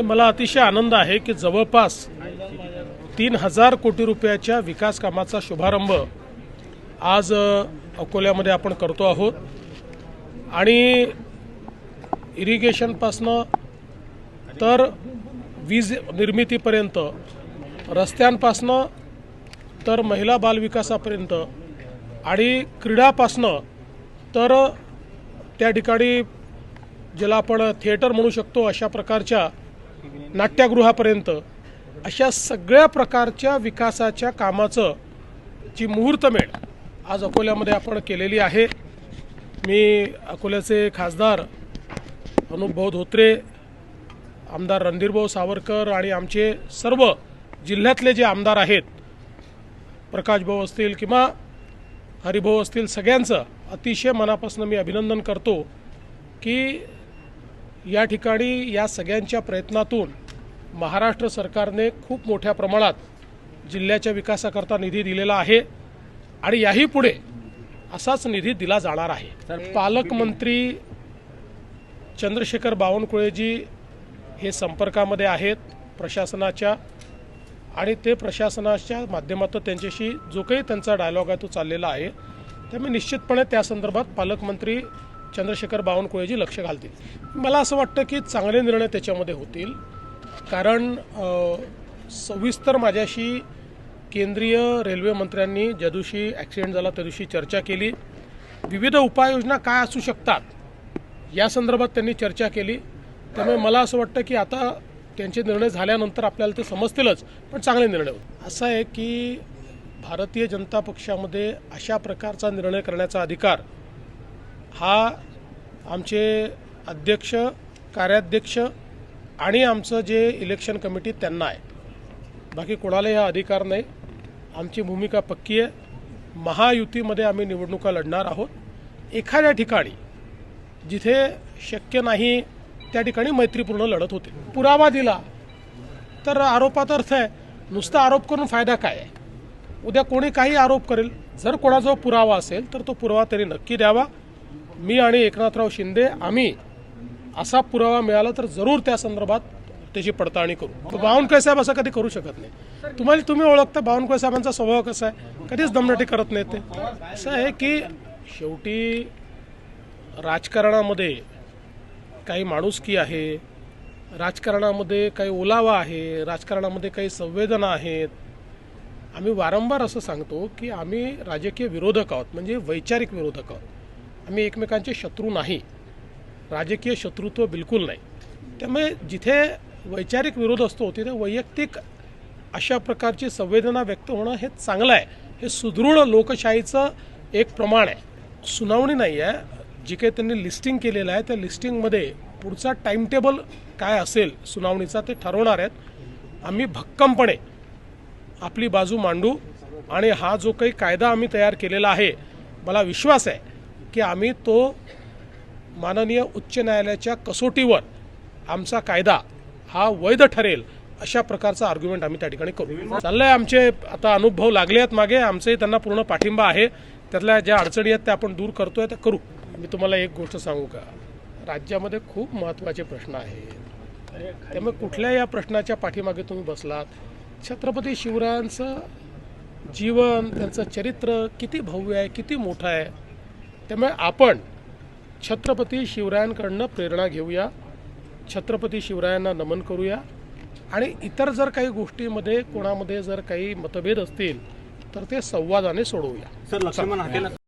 नाही मला अतिशय आनंद आहे की जवळपास तीन हजार कोटी रुपयाच्या विकास कामाचा शुभारंभ आज अकोल्यामध्ये आपण करतो आहोत. आणि इरिगेशनपासनं तर वीज निर्मितीपर्यंत रस्त्यांपासनं तर महिला बालविकासापर्यंत आणि क्रीडापासनं तर त्या ठिकाणी ज्याला आपण थिएटर म्हणू शकतो अशा प्रकारच्या नाट्यगृहापर्यंत अशा सगळ्या प्रकारच्या विकासाच्या कामाचं जी मुहूर्तमेढ आज अकोल्यामध्ये आपण केलेली आहे मी अकोल्याचे खासदार अनुपभाऊ धोत्रे आमदार रणधीरभाऊ सावरकर आणि आमचे सर्व जिल्ह्यातले जे आमदार आहेत प्रकाशभाऊ असतील किंवा हरिभाऊ असतील सगळ्यांचं अतिशय मनापासून मी अभिनंदन करतो की या ठिकाणी या सगळ्यांच्या प्रयत्नातून महाराष्ट्र सरकारने खूप मोठ्या प्रमाणात जिल्ह्याच्या विकासाकरता निधी दिलेला आहे आणि याही पुढे असाच निधी दिला जाणार आहे. पालकमंत्री चंद्रशेखर बावनकुळेजी हे संपर्कामध्ये आहेत प्रशासनाच्या आणि ते प्रशासनाच्या माध्यमातून त्यांच्याशी जो काही त्यांचा डायलॉग आहे तो चाललेला आहे. त्यामुळे निश्चितपणे त्या संदर्भात पालकमंत्री चंद्रशेखर बावनकुळेजी लक्ष घालतील. मला असं वाटतं की चांगले निर्णय त्याच्यामध्ये होतील. कारण सविस्तर माझ्याशी केंद्रीय रेल्वे मंत्र्यांनी ज्या दिवशी ॲक्सिडेंट झाला त्या दिवशी चर्चा केली. विविध उपाययोजना काय असू शकतात या संदर्भात त्यांनी चर्चा केली. त्यामुळे मला असं वाटतं की आता त्यांचे निर्णय झाल्यानंतर आपल्याला ते समजतीलच पण चांगले निर्णय होतील. असं आहे की भारतीय जनता पक्षामध्ये अशा प्रकारचा निर्णय करण्याचा अधिकार हा आमचे अध्यक्ष कार्याध्यक्ष आणि आमचं जे इलेक्शन कमिटी त्यांना आहे. बाकी कोणालाही हा अधिकार नाही. आमची भूमिका पक्की आहे. महायुतीमध्ये आम्ही निवडणुका लढणार आहोत. एखाद्या ठिकाणी जिथे शक्य नाही त्या ठिकाणी मैत्रीपूर्ण लढत होते. पुरावा दिला तर आरोपात अर्थ आहे नुसता आरोप करून फायदा काय आहे? उद्या कोणी काही आरोप करेल जर कोणाजवळ पुरावा असेल तर तो पुरावा त्यांनी नक्की द्यावा. मी आणि एकनाथराव शिंदे आम्ही असा पुरावा मिळाला तर जरूर त्या संदर्भात त्याची पडताळणी करू. बावनकुळे साहेब असं कधी करू शकत नाही. तुम्हाला तुम्ही ओळखता बावनकुळे साहेबांचा स्वभाव कसा आहे? कधीच दमदाटी करत नाही ते. असं आहे की शेवटी राजकारणामध्ये काही माणुसकी आहे राजकारणामध्ये काही ओलावा आहे राजकारणामध्ये काही संवेदना आहेत. आम्ही वारंवार असं सांगतो की आम्ही राजकीय विरोधक आहोत म्हणजे वैचारिक विरोधक आहोत. आम्ही एकमेकांचे शत्रू नाही. राजकीय शत्रुत्व बिलकुल नाही. त्यामुळे जिथे वैचारिक विरोध असतो तिथे वैयक्तिक अशा प्रकारची संवेदना व्यक्त होणं हे चांगलं आहे. हे सुदृढ लोकशाहीचं एक प्रमाण आहे. सुनावणी नाही आहे. जी काही त्यांनी लिस्टिंग केलेलं आहे त्या लिस्टिंगमध्ये पुढचा टाईमटेबल काय असेल सुनावणीचा ते ठरवणार आहेत. आम्ही भक्कमपणे आपली बाजू मांडू आणि हा जो काही कायदा आम्ही तयार केलेला आहे मला विश्वास आहे की आम्ही तो माननीय उच्च न्यायालयाच्या कसोटीवर आमचा कायदा हा वैध ठरेल अशा प्रकारचा आर्ग्युमेंट आम्ही त्या ठिकाणी करू. चाललंय आमचे आता अनुभव लागले आहेत मागे आमचंही त्यांना पूर्ण पाठिंबा आहे. त्यातल्या ज्या अडचणी आहेत त्या आपण दूर करतोय त्या करू. मी तुम्हाला एक गोष्ट सांगू का? राज्यामध्ये खूप महत्त्वाचे प्रश्न आहेत. त्यामुळे कुठल्या या प्रश्नाच्या पाठीमागे तुम्ही बसलात? छत्रपती शिवरायांचं जीवन त्यांचं चरित्र किती भव्य आहे किती मोठं आहे? त्यामुळे आपण छत्रपती शिवरायांकडनं प्रेरणा घेऊया. छत्रपती शिवरायांना नमन करूया. आणि इतर जर काही गोष्टीमध्ये कोणामध्ये जर काही मतभेद असतील तर ते संवादाने सोडवूया. सर